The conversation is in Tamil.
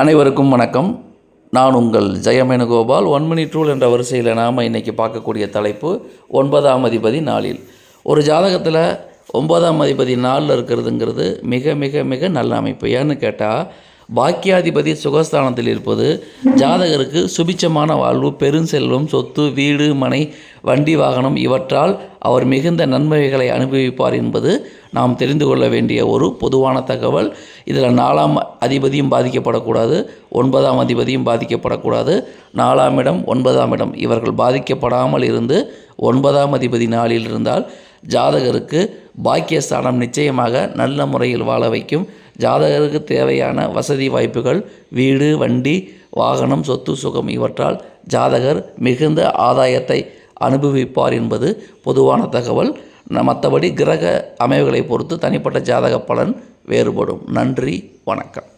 அனைவருக்கும் வணக்கம். நான் உங்கள் ஜெயமேனுகோபால். ஒன் மினிட் ரூல் என்ற வரிசையில் நாம் இன்றைக்கி பார்க்கக்கூடிய தலைப்பு ஒன்பதாம் அதிபதி நாளில். ஒரு ஜாதகத்தில் ஒன்பதாம் அதிபதி நாளில் இருக்கிறதுங்கிறது மிக மிக மிக நல்ல அமைப்பு. ஏன்னு கேட்டால் பாக்கியாதிபதி சுகஸ்தானத்தில் இருப்பது ஜாதகருக்கு சுபிச்சமான வாழ்வு பெருஞ்செல்வம் சொத்து வீடு மனை வண்டி வாகனம் இவற்றால் அவர் மிகுந்த நன்மைகளை அனுபவிப்பார் என்பது நாம் தெரிந்து கொள்ள வேண்டிய ஒரு பொதுவான தகவல். இதில் நாலாம் அதிபதியும் பாதிக்கப்படக்கூடாது ஒன்பதாம் அதிபதியும் பாதிக்கப்படக்கூடாது. நாலாம் இடம் ஒன்பதாம் இடம். இவர்கள் பாதிக்கப்படாமல் இருந்து ஒன்பதாம் அதிபதி நாளில் இருந்தால் ஜாதகருக்கு பாக்கியஸ்தானம் நிச்சயமாக நல்ல முறையில் வாழ வைக்கும். ஜாதகருக்கு தேவையான வசதி வாய்ப்புகள் வீடு வண்டி வாகனம் சொத்து சுகம் இவற்றால் ஜாதகர் மிகுந்த ஆதாயத்தை அனுபவிப்பார் என்பது பொதுவான தகவல். மற்றபடி கிரக அமைவுகளை பொறுத்து தனிப்பட்ட ஜாதக பலன் வேறுபடும். நன்றி வணக்கம்.